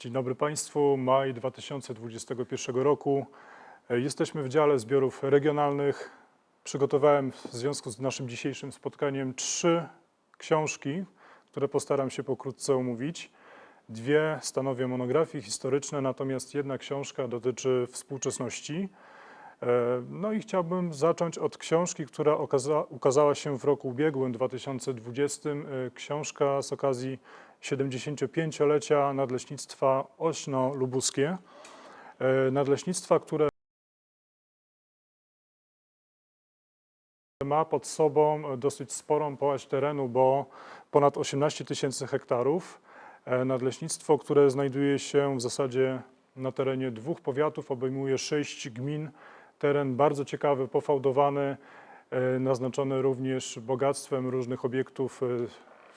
Dzień dobry Państwu. Maj 2021 roku. Jesteśmy w dziale zbiorów regionalnych. Przygotowałem w związku z naszym dzisiejszym spotkaniem trzy książki, które postaram się pokrótce omówić. Dwie stanowią monografie historyczne, natomiast jedna książka dotyczy współczesności. E, No i chciałbym zacząć od książki, która ukazała się w roku ubiegłym, 2020. E, Książka z okazji 75-lecia Nadleśnictwa Ośno-Lubuskie. E, Nadleśnictwa, które ma pod sobą dosyć sporą połać terenu, bo ponad 18 tysięcy hektarów. E, Nadleśnictwo, które znajduje się w zasadzie na terenie dwóch powiatów, obejmuje sześć gmin. Teren bardzo ciekawy, pofałdowany, e, naznaczony również bogactwem różnych obiektów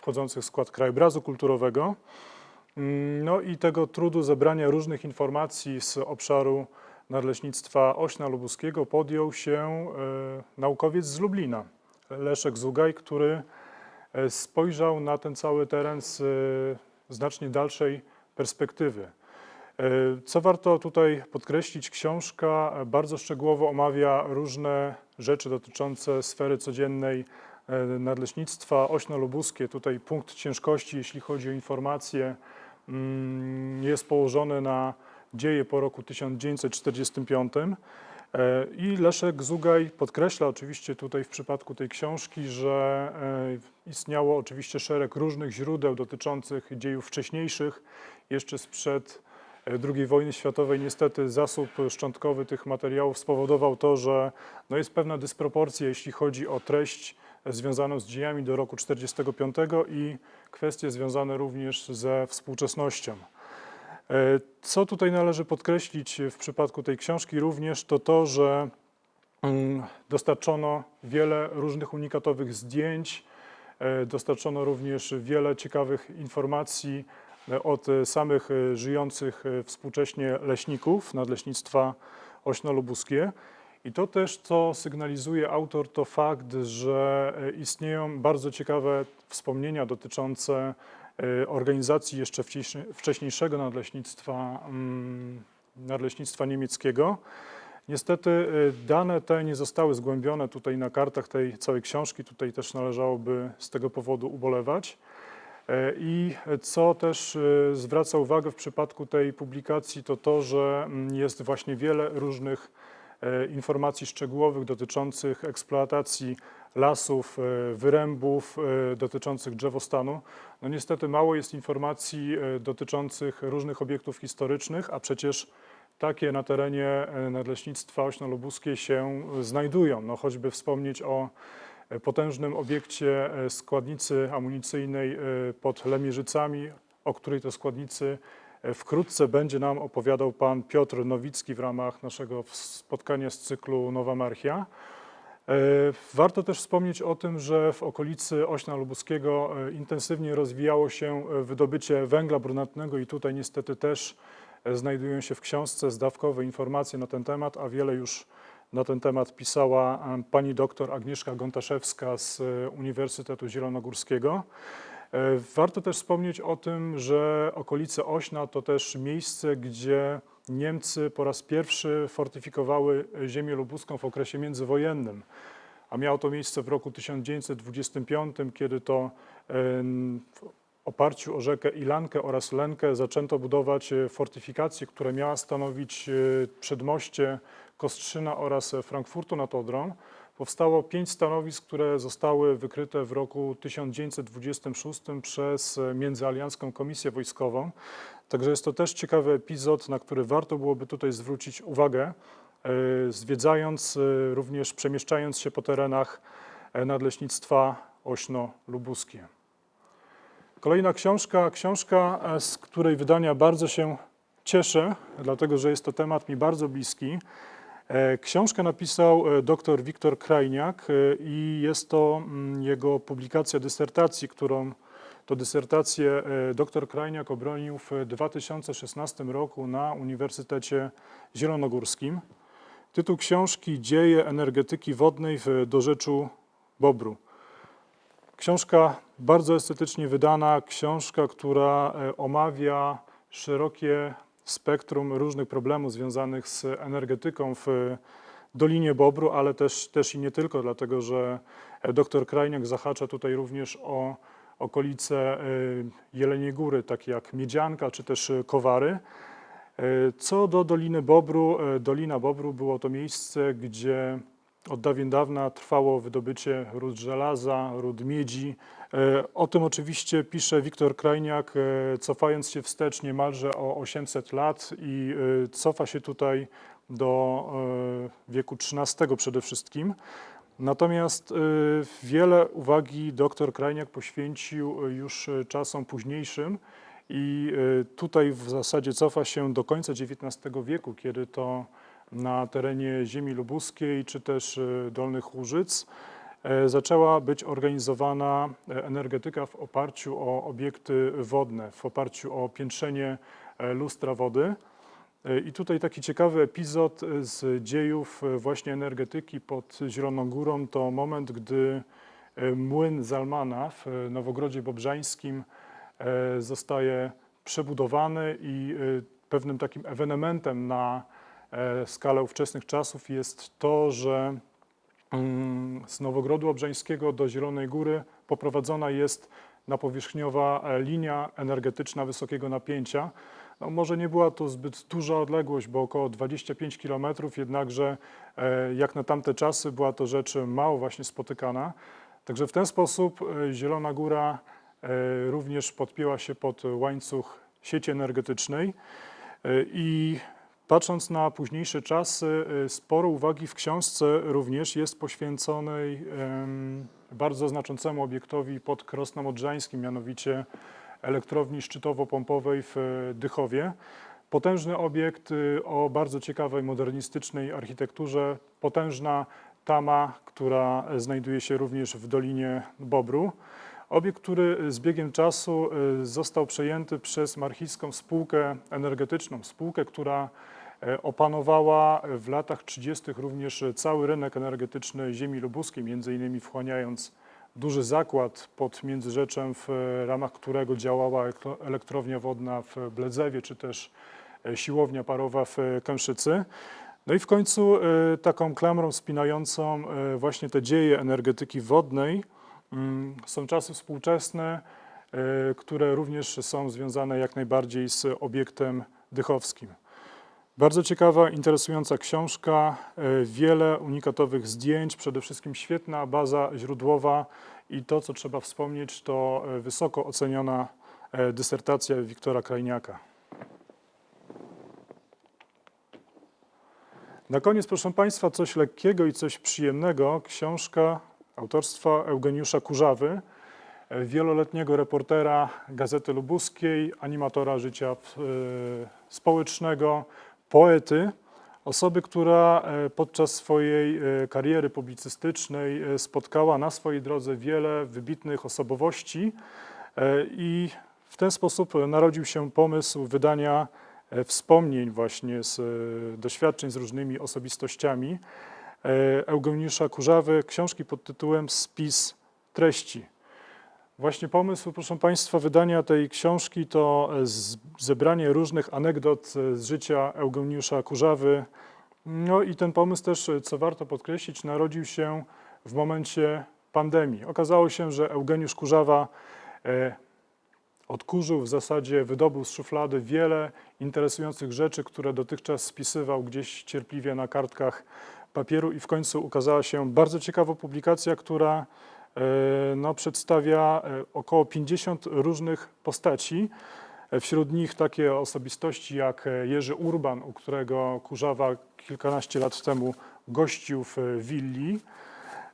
wchodzących w skład krajobrazu kulturowego. Mm, No i tego trudu zebrania różnych informacji z obszaru Nadleśnictwa Ośna Lubuskiego podjął się e, naukowiec z Lublina, Leszek Zugaj, który e, spojrzał na ten cały teren z e, znacznie dalszej perspektywy. Co warto tutaj podkreślić, książka bardzo szczegółowo omawia różne rzeczy dotyczące sfery codziennej Nadleśnictwa Ośno-Lubuskie. Tutaj punkt ciężkości, jeśli chodzi o informacje, mm, jest położony na dzieje po roku 1945. E, I Leszek Zugaj podkreśla oczywiście tutaj w przypadku tej książki, że e, istniało oczywiście szereg różnych źródeł dotyczących dziejów wcześniejszych, jeszcze sprzed e, II wojny światowej. Niestety zasób szczątkowy tych materiałów spowodował to, że no jest pewna dysproporcja, jeśli chodzi o treść związaną z dziejami do roku 1945 i kwestie związane również ze współczesnością. E, Co tutaj należy podkreślić w przypadku tej książki również, to to, że mm, dostarczono wiele różnych unikatowych zdjęć, e, dostarczono również wiele ciekawych informacji e, od samych żyjących współcześnie leśników Nadleśnictwa Ośno-Lubuskie. I to też, co sygnalizuje autor, to fakt, że e, istnieją bardzo ciekawe wspomnienia dotyczące e, organizacji jeszcze wcześniej- wcześniejszego nadleśnictwa, mm, nadleśnictwa niemieckiego. Niestety e, dane te nie zostały zgłębione tutaj na kartach tej całej książki. Tutaj też należałoby z tego powodu ubolewać. I co też zwraca uwagę w przypadku tej publikacji, to to, że mm, jest właśnie wiele różnych informacji szczegółowych dotyczących eksploatacji lasów, e, wyrębów, e, dotyczących drzewostanu. No niestety mało jest informacji e, dotyczących różnych obiektów historycznych, a przecież takie na terenie e, Nadleśnictwa Ośno-Lubuskie się e, znajdują. No choćby wspomnieć o e, potężnym obiekcie e, składnicy amunicyjnej e, pod Lemierzycami, o której to składnicy e, wkrótce będzie nam opowiadał pan Piotr Nowicki w ramach naszego spotkania z cyklu Nowa Marchia. E, Warto też wspomnieć o tym, że w okolicy Ośna Lubuskiego e, intensywnie rozwijało się e, wydobycie węgla brunatnego i tutaj niestety też znajdują się w książce zdawkowe informacje na ten temat, a wiele już na ten temat pisała pani doktor Agnieszka Gontaszewska z Uniwersytetu Zielonogórskiego. E, Warto też wspomnieć o tym, że okolice Ośna to też miejsce, gdzie Niemcy po raz pierwszy fortyfikowały ziemię lubuską w okresie międzywojennym. A miało to miejsce w roku 1925, kiedy to em, w oparciu o rzekę Ilankę oraz Lenkę zaczęto budować e, fortyfikację, która miała stanowić e, przedmoście Kostrzyna oraz Frankfurtu nad Odrą. Powstało pięć stanowisk, które zostały wykryte w roku 1926 przez e, Międzyaliancką Komisję Wojskową. Także jest to też ciekawy epizod, na który warto byłoby tutaj zwrócić uwagę, e, zwiedzając, e, również przemieszczając się po terenach Nadleśnictwa Ośno-Lubuskie. Kolejna książka, książka, z której wydania bardzo się cieszę, dlatego że jest to temat mi bardzo bliski. E, Książkę napisał e, dr Wiktor Krajniak e, i jest to mm, jego publikacja dysertacji, którą to dysertację dr Krajniak obronił w 2016 roku na Uniwersytecie Zielonogórskim. Tytuł książki Dzieje energetyki wodnej w dorzeczu Bobru. Książka bardzo estetycznie wydana, książka, która omawia szerokie spektrum różnych problemów związanych z energetyką w Dolinie Bobru, ale też, też i nie tylko, dlatego że dr Krajniak zahacza tutaj również o okolice y, Jeleniej Góry, takie jak Miedzianka czy też Kowary. Co do Doliny Bobru, Dolina Bobru było to miejsce, gdzie od dawien dawna trwało wydobycie ród żelaza, ród miedzi. E, O tym oczywiście pisze Wiktor Krajniak, e, cofając się wstecz niemalże o 800 lat i e, cofa się tutaj do wieku XIII przede wszystkim. Natomiast wiele uwagi dr Krajniak poświęcił już czasom późniejszym i tutaj w zasadzie cofa się do końca XIX wieku, kiedy to na terenie ziemi lubuskiej czy też e, Dolnych Łużyc e, zaczęła być organizowana e, energetyka w oparciu o obiekty wodne, w oparciu o piętrzenie lustra wody. I tutaj taki ciekawy epizod z dziejów właśnie energetyki pod Zieloną Górą to moment, gdy młyn Zalmana w Nowogrodzie Bobrzańskim zostaje przebudowany i pewnym takim ewenementem na skalę ówczesnych czasów jest to, że mm, z Nowogrodu Obrzańskiego do Zielonej Góry poprowadzona jest napowierzchniowa e, linia energetyczna wysokiego napięcia. No, może nie była to zbyt duża odległość, bo około 25 km, jednakże e, jak na tamte czasy była to rzecz mało właśnie spotykana. Także w ten sposób e, Zielona Góra e, również podpięła się pod łańcuch sieci energetycznej E, i patrząc na późniejsze czasy, e, sporo uwagi w książce również jest poświęconej bardzo znaczącemu obiektowi pod Krosnem Odrzańskim, mianowicie elektrowni szczytowo-pompowej w e, Dychowie. Potężny obiekt y, o bardzo ciekawej, modernistycznej architekturze, potężna tama, która znajduje się również w Dolinie Bobru. Obiekt, który z biegiem czasu y, został przejęty przez Marchijską Spółkę Energetyczną, spółkę, która opanowała w latach 30. również cały rynek energetyczny ziemi lubuskiej, między innymi wchłaniając duży zakład pod Międzyrzeczem, w e, ramach którego działała elektro- elektrownia wodna w Bledzewie, czy też e, siłownia parowa w e, Kęszycy. No i w końcu e, taką klamrą spinającą e, właśnie te dzieje energetyki wodnej mm, są czasy współczesne, e, które również są związane jak najbardziej z obiektem dychowskim. Bardzo ciekawa, interesująca książka, e, wiele unikatowych zdjęć, przede wszystkim świetna baza źródłowa i to, co trzeba wspomnieć, to e, wysoko oceniona e, dysertacja Wiktora Krajniaka. Na koniec, proszę Państwa, coś lekkiego i coś przyjemnego. Książka autorstwa Eugeniusza Kurzawy, wieloletniego reportera Gazety Lubuskiej, animatora życia społecznego, poety, osoby, która e, podczas swojej e, kariery publicystycznej e, spotkała na swojej drodze wiele wybitnych osobowości i w ten sposób narodził się pomysł wydania wspomnień właśnie z doświadczeń z różnymi osobistościami Eugeniusza Kurzawy, książki pod tytułem Spis treści. Właśnie pomysł, proszę Państwa, wydania tej książki to e, zebranie różnych anegdot e, z życia Eugeniusza Kurzawy. No i ten pomysł też, e, co warto podkreślić, narodził się w momencie pandemii. Okazało się, że Eugeniusz Kurzawa odkurzył, w zasadzie wydobył z szuflady wiele interesujących rzeczy, które dotychczas spisywał gdzieś cierpliwie na kartkach papieru i w końcu ukazała się bardzo ciekawa publikacja, która no, przedstawia e, około 50 różnych postaci. E, Wśród nich takie osobistości jak e, Jerzy Urban, u którego Kurzawa kilkanaście lat temu gościł w e, willi.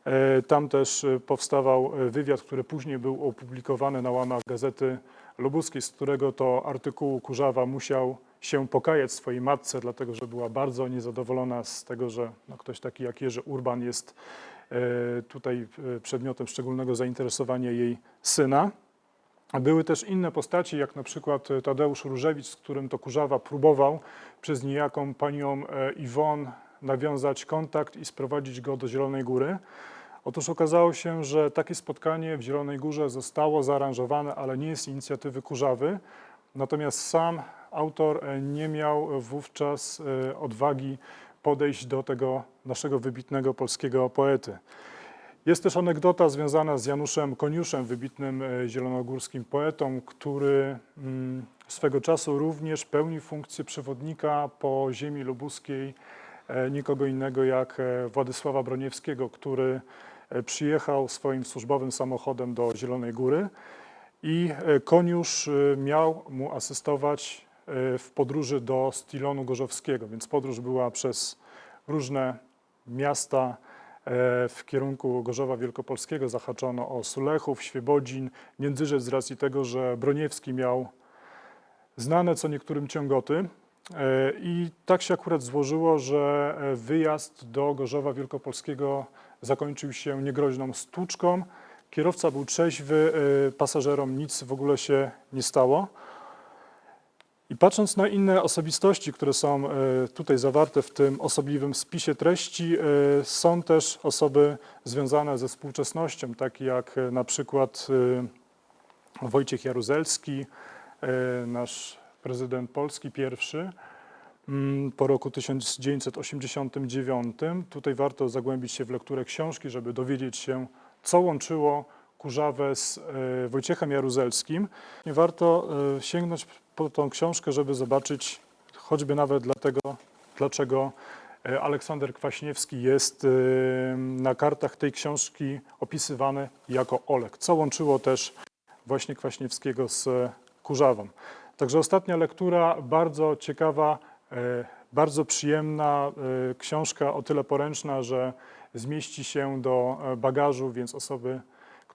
E, Tam też e, powstawał e, wywiad, który później był opublikowany na łamach Gazety Lubuskiej, z którego to artykułu Kurzawa musiał się pokajać swojej matce, dlatego że była bardzo niezadowolona z tego, że no, ktoś taki jak Jerzy Urban jest e, tutaj e, przedmiotem szczególnego zainteresowania jej syna. Były też inne postaci, jak na przykład e, Tadeusz Różewicz, z którym to Kurzawa próbował przez niejaką panią e, Iwon nawiązać kontakt i sprowadzić go do Zielonej Góry. Otóż okazało się, że takie spotkanie w Zielonej Górze zostało zaaranżowane, ale nie z inicjatywy Kurzawy. Natomiast sam autor e, nie miał wówczas e, odwagi podejść do tego naszego wybitnego polskiego poety. Jest też anegdota związana z Januszem Koniuszem, wybitnym e, zielonogórskim poetą, który mm, swego czasu również pełni funkcję przewodnika po ziemi lubuskiej e, nikogo innego jak e, Władysława Broniewskiego, który przyjechał swoim służbowym samochodem do Zielonej Góry i Koniusz miał mu asystować w podróży do Stilonu Gorzowskiego, więc podróż była przez różne miasta e, w kierunku Gorzowa Wielkopolskiego. Zahaczono o Sulechów, Świebodzin, Międzyrzec z racji tego, że Broniewski miał znane co niektórym ciągoty. E, I tak się akurat złożyło, że e, wyjazd do Gorzowa Wielkopolskiego zakończył się niegroźną stłuczką. Kierowca był trzeźwy, pasażerom nic w ogóle się nie stało. I patrząc na inne osobistości, które są e, tutaj zawarte w tym osobliwym spisie treści, e, są też osoby związane ze współczesnością, takie jak e, na przykład Wojciech Jaruzelski, nasz prezydent Polski pierwszy mm, po roku 1989. Tutaj warto zagłębić się w lekturę książki, żeby dowiedzieć się, co łączyło Kurzawę z e, Wojciechem Jaruzelskim. Nie warto e, sięgnąć po tą książkę, żeby zobaczyć choćby nawet dlatego, dlaczego e, Aleksander Kwaśniewski jest na kartach tej książki opisywany jako Olek, co łączyło też właśnie Kwaśniewskiego z Kurzawą. Także ostatnia lektura, bardzo ciekawa, bardzo przyjemna książka, o tyle poręczna, że zmieści się do bagażu, więc osoby,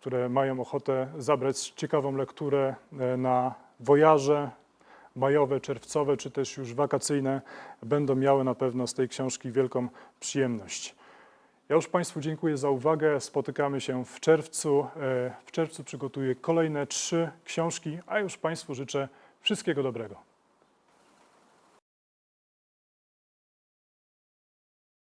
które mają ochotę zabrać ciekawą lekturę e, na wojaże majowe, czerwcowe, czy też już wakacyjne, będą miały na pewno z tej książki wielką przyjemność. Ja już Państwu dziękuję za uwagę. Spotykamy się w czerwcu. E, W czerwcu przygotuję kolejne trzy książki, a już Państwu życzę wszystkiego dobrego.